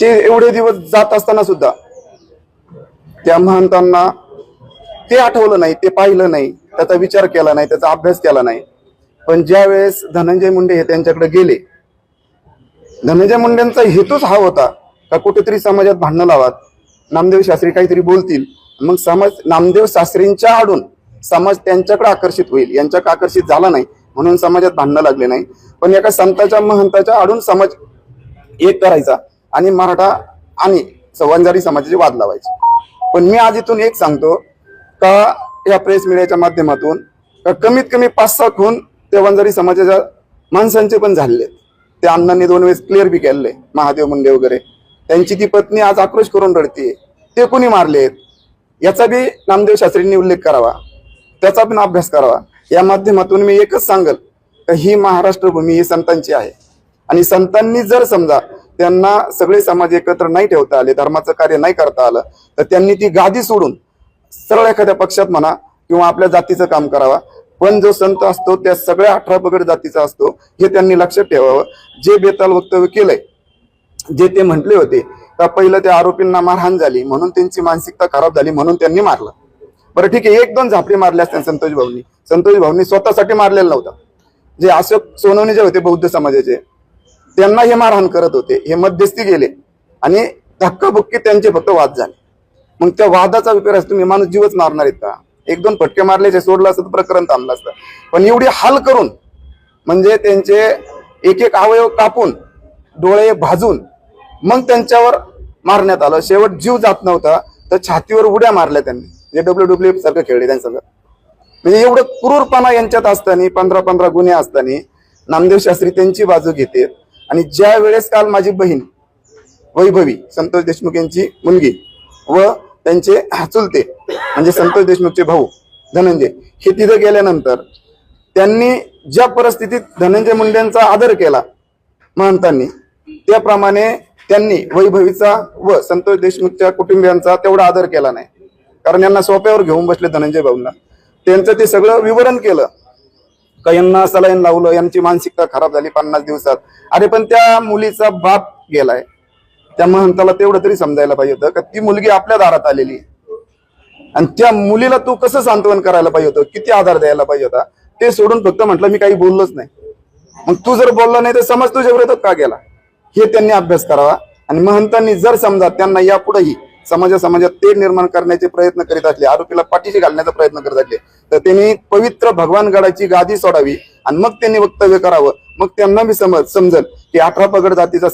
ते एवढे दिवस जात असताना सुद्धा त्या महंतांना ते आठवलं नाही ते पाहिलं नाही त्याचा विचार केला नाही त्याचा अभ्यास केला नाही. पण ज्या वेळेस धनंजय मुंडे हे त्यांच्याकडे गेले धनंजय मुंडेंचा हेतूच हा होता का कुठेतरी समाजात भांडणं लावात नामदेव शास्त्री काहीतरी बोलतील मग समाज नामदेव शास्त्रींच्या आडून समाज त्यांच्याकडे आकर्षित होईल यांच्याकडे आकर्षित झाला नाही म्हणून समाजात भांडणं लागले नाही. पण एका संताच्या महंताच्या आडून समाज एक करायचा आणि मराठा आणि वंजारी समाजाचे वाद लावायचे. पण मी आज इथून एक सांगतो का या प्रेस मीडियाच्या माध्यमातून कमीत कमी पाच सहा खून त्या वंजारी समाजाच्या माणसांचे पण झालेले. आहेत. त्या अण्णांनी दोन वेळेस क्लिअर बी केले महादेव मुंडे वगैरे. त्यांची ती पत्नी आज आक्रोश करून रडते ते कोणी मारलेत याचा बी नामदेव शास्त्रींनी उल्लेख करावा. त्याचा पण अभ्यास करावा. या माध्यमातून मी एकच सांगल ही महाराष्ट्र भूमी ही संतांची आहे. आणि संतांनी जर समजा त्यांना सगळे समाज एकत्र नाही ठेवता आले धर्माचं कार्य नाही करता आलं तर त्यांनी ती गादी सोडून सरळ एखाद्या पक्षात म्हणा किंवा आपल्या जातीचं काम करावा. पण जो संत असतो त्या सगळ्या अठरा पगड जातीचा असतो हे त्यांनी लक्षात ठेवावं. जे बेताल वक्तव्य केलंय जे ते म्हटले होते का पहिलं त्या आरोपींना मारहाण झाली म्हणून त्यांची मानसिकता खराब झाली म्हणून त्यांनी मारलं. बरं ठीक आहे एक दोन झापडी मारल्या असत्या संतोष भाऊनी. संतोष भाऊनी स्वतःसाठी मारलेला नव्हता. जे अशोक सोनवणे जे होते बौद्ध समाजाचे त्यांना हे मारहाण करत होते हे मध्यस्थी गेले आणि धक्काबुक्की त्यांचे फक्त वाद झाले. मग त्या वादाचा विचार तुम्ही माणूस जीवच मारणार आहेत का? एक दोन फटके मारल्याचे सोडलं असतं तर प्रकरण थांबलं असतं. पण एवढी हाल करून म्हणजे त्यांचे एक एक अवयव कापून डोळे भाजून मग त्यांच्यावर मारण्यात आलं. शेवट जीव जात नव्हता तर छातीवर उड्या मारल्या त्यांनी. जे डब्ल्यू डब्ल्यू सारखं खेळले त्यांच्यासंग म्हणजे एवढं क्रूरपणा यांच्यात असताना पंधरा पंधरा गुन्हे असताना नामदेव शास्त्री त्यांची बाजू घेते. आणि ज्या वेळेस काल माझी बहीण वैभवी संतोष देशमुख यांची मुलगी व त्यांचे चुलते म्हणजे संतोष देशमुखचे भाऊ धनंजय हे तिथे गेल्यानंतर त्यांनी ज्या परिस्थितीत धनंजय मुंडेंचा आदर केला महंतांनी त्याप्रमाणे त्यांनी वैभवीचा व संतोष देशमुखच्या कुटुंबियांचा तेवढा आदर केला नाही. कारण यांना सोप्यावर घेऊन बसले धनंजय भाऊंना. त्यांचं ते सगळं विवरण केलं. का यांना सलाईन लावलं यांची मानसिकता खराब झाली पन्नास दिवसात. अरे पण त्या मुलीचा बाप गेलाय. त्या महंताला तेवढं तरी समजायला पाहिजे होतं का ती मुलगी आपल्या दारात आलेली आहे. आणि त्या मुलीला तू कसं सांत्वन करायला पाहिजे होतं? किती आधार द्यायला पाहिजे होता? ते सोडून फक्त म्हटलं मी काही बोललोच नाही. मग तू जर बोलला नाही तर समज तुझ्या विरोधात का गेला? हे त्यांनी अभ्यास करावा. आणि महंतांनी जर समजा त्यांना यापुढेही समाजा समाजात ते निर्माण करण्याचे प्रयत्न करीत असले आरोपीला पाठीशी घालण्याचा प्रयत्न करत असले तर त्यांनी पवित्र भगवानगडाची गादी सोडावी आणि मग त्यांनी वक्तव्य करावं. मग त्यांना मी समज समजल की अठरा पगड जातीचा